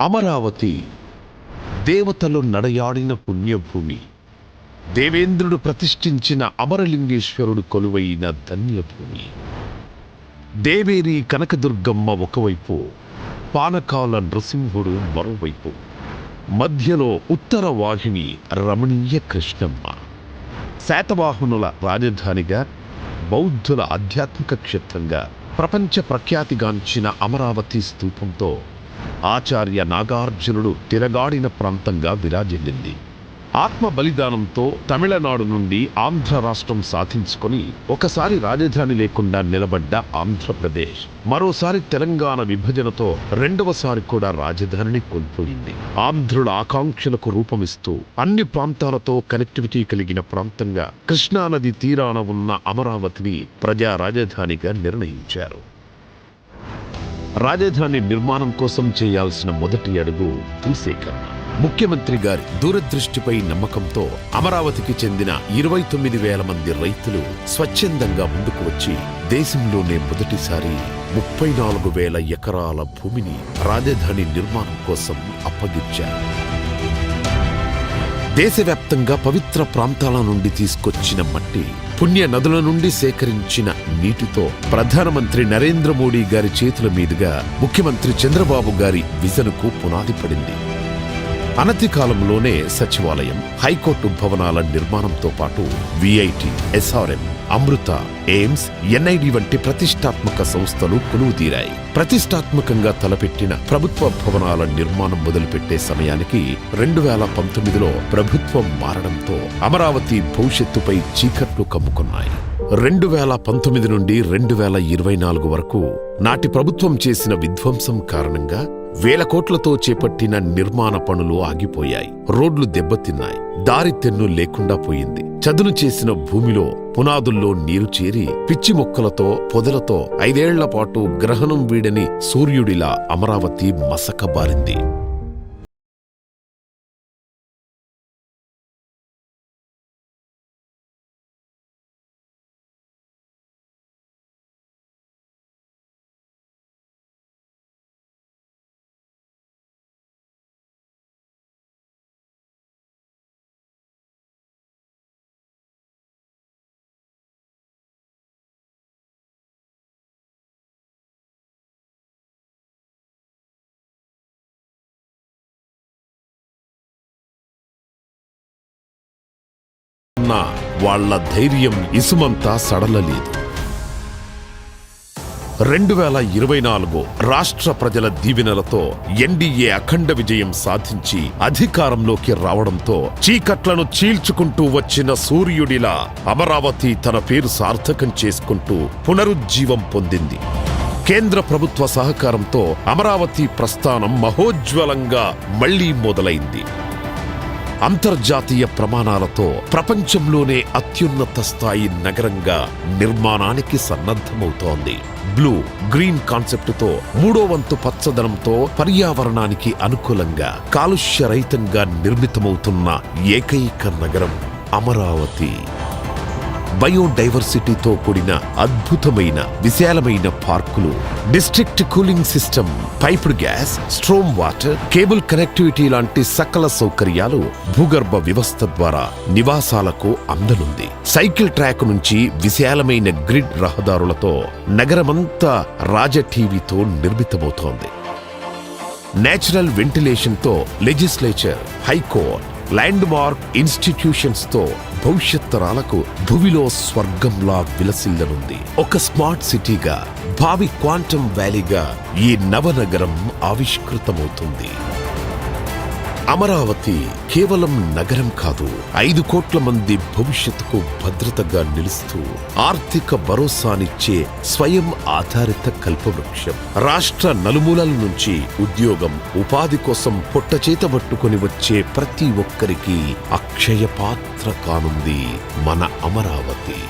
అమరావతి దేవతలు నడయాడిన పుణ్యభూమి. దేవేంద్రుడు ప్రతిష్ఠించిన అమరలింగేశ్వరుడు కొలువైన ధన్యభూమి. దేవేరి కనకదుర్గమ్మ ఒకవైపు పానకాల నృసింహుడు మరోవైపు మధ్యలో ఉత్తర వాహిని రమణీయ కృష్ణమ్మ. శాతవాహనుల రాజధానిగా బౌద్ధుల ఆధ్యాత్మిక క్షేత్రంగా ప్రపంచ ప్రఖ్యాతిగాంచిన అమరావతి స్తూపంతో ఆచార్య నాగార్జునుడు తిరగాడిన ప్రాంతంగా విరాజిల్లింది. ఆత్మ బలిదానంతో తమిళనాడు నుండి ఆంధ్ర రాష్ట్రం సాధించుకొని ఒకసారి రాజధాని లేకుండా నిలబడ్డ ఆంధ్రప్రదేశ్ మరోసారి తెలంగాణ విభజనతో రెండవసారి కూడా రాజధానిని కోల్పోయింది. ఆంధ్రుల ఆకాంక్షలకు రూపమిస్తూ అన్ని ప్రాంతాలతో కనెక్టివిటీ కలిగిన ప్రాంతంగా కృష్ణానది తీరాన ఉన్న అమరావతిని ప్రజా రాజధానిగా నిర్ణయించారు. రాజధాని నిర్మాణం కోసం చేయాల్సిన మొదటి అడుగు భూసేకరణ ముఖ్యమంత్రి గారి దూరదృష్టిపై నమ్మకంతో అమరావతికి చెందిన ఇరవై తొమ్మిది వేల మంది రైతులు స్వచ్ఛందంగా ముందుకు వచ్చి దేశంలోనే మొదటిసారి ముప్పై నాలుగు వేల ఎకరాల భూమిని రాజధాని నిర్మాణం కోసం అప్పగించారు. దేశవ్యాప్తంగా పవిత్ర ప్రాంతాల నుండి తీసుకొచ్చిన మట్టి పుణ్య నదుల నుండి సేకరించిన నీటితో ప్రధానమంత్రి నరేంద్ర మోడీ గారి చేతుల మీదుగా ముఖ్యమంత్రి చంద్రబాబు గారి విజన్కు పునాది పడింది. అనతి కాలంలోనే సచివాలయం హైకోర్టు భవనాల నిర్మాణంతో పాటు VIT SRM Amrita AIIMS NID వంటి ప్రతిష్టాత్మక సంస్థలు కొలువుతీరాయి ప్రతిష్టాత్మకంగా తలపెట్టిన ప్రభుత్వ భవనాల నిర్మాణం మొదలుపెట్టే సమయానికి రెండు వేల పంతొమ్మిదిలో ప్రభుత్వం మారడంతో అమరావతి భవిష్యత్తుపై చీకట్లు కమ్ముకున్నాయి. రెండు వేల పంతొమ్మిది నుండి రెండు వేల ఇరవై నాలుగు వరకు నాటి ప్రభుత్వం చేసిన విధ్వంసం కారణంగా వేల కోట్లతో చేపట్టిన నిర్మాణ పనులు ఆగిపోయాయి. రోడ్లు దెబ్బతిన్నాయి. దారి తెన్ను లేకుండా పోయింది. చదును చేసిన భూమిలో పునాదుల్లో నీరు చేరి పిచ్చి మొక్కలతో పొదలతో ఐదేళ్ళ పాటు గ్రహణం వీడని సూర్యుడిలా అమరావతి మసకబారింది. అన్నా వాళ్ళ ధైర్యం ఇసుమంతా సడలలేదు. రెండు వేల ఇరవై నాలుగు రాష్ట్ర ప్రజల దీవెనలతో ఎన్డీఏ అఖండ విజయం సాధించి అధికారంలోకి రావడంతో చీకట్లను చీల్చుకుంటూ వచ్చిన సూర్యుడిలా అమరావతి తన పేరు సార్థకం చేసుకుంటూ పునరుజ్జీవం పొందింది. కేంద్ర ప్రభుత్వ సహకారంతో అమరావతి ప్రస్థానం మహోజ్వలంగా మళ్ళీ మొదలైంది. అంతర్జాతీయ ప్రమాణాలతో ప్రపంచంలోనే అత్యున్నత స్థాయి నగరంగా నిర్మాణానికి సన్నద్ధమవుతోంది. బ్లూ గ్రీన్ కాన్సెప్టుతో మూడో వంతు పచ్చదనంతో పర్యావరణానికి అనుకూలంగా కాలుష్యరహితంగా నిర్మితమవుతున్న ఏకైక నగరం అమరావతి. బయోడైవర్సిటీతో కూడిన అద్భుతమైన విశాలమైన పార్కులు. District cooling system piped gas storm water cable connectivity లాంటి సకల సౌకర్యాలు భూగర్భ వ్యవస్థ ద్వారా నివాసాలకు అందనుంది. సైకిల్ ట్రాక్ నుంచి విశాలమైన గ్రిడ్ రహదారులతో నగరమంతా రాజ టీవీతో నిర్మితమవుతోంది. నేచురల్ వెంటిలేషన్తో లెజిస్లేచర్ హైకోర్ట్ ల్యాండ్ మార్క్ ఇన్స్టిట్యూషన్స్తో భవిష్యత్ తరాలకు భూమిలో స్వర్గంలా విలసిల్లనుంది. ఒక స్మార్ట్ సిటీగా భావి క్వాంటమ్ వ్యాలీగా ఈ నవనగరం ఆవిష్కృతమవుతుంది. అమరావతి కేవలం నగరం కాదు ఐదు కోట్ల మంది భవిష్యత్తుకు భద్రతగా నిలుస్తూ ఆర్థిక భరోసానిచ్చే స్వయం ఆధారిత కల్పవృక్షం. రాష్ట్ర నలుమూలల నుంచి ఉద్యోగం ఉపాధి కోసం పొట్టచేత పట్టుకొని వచ్చే ప్రతి ఒక్కరికి అక్షయ పాత్ర కానుంది మన అమరావతి.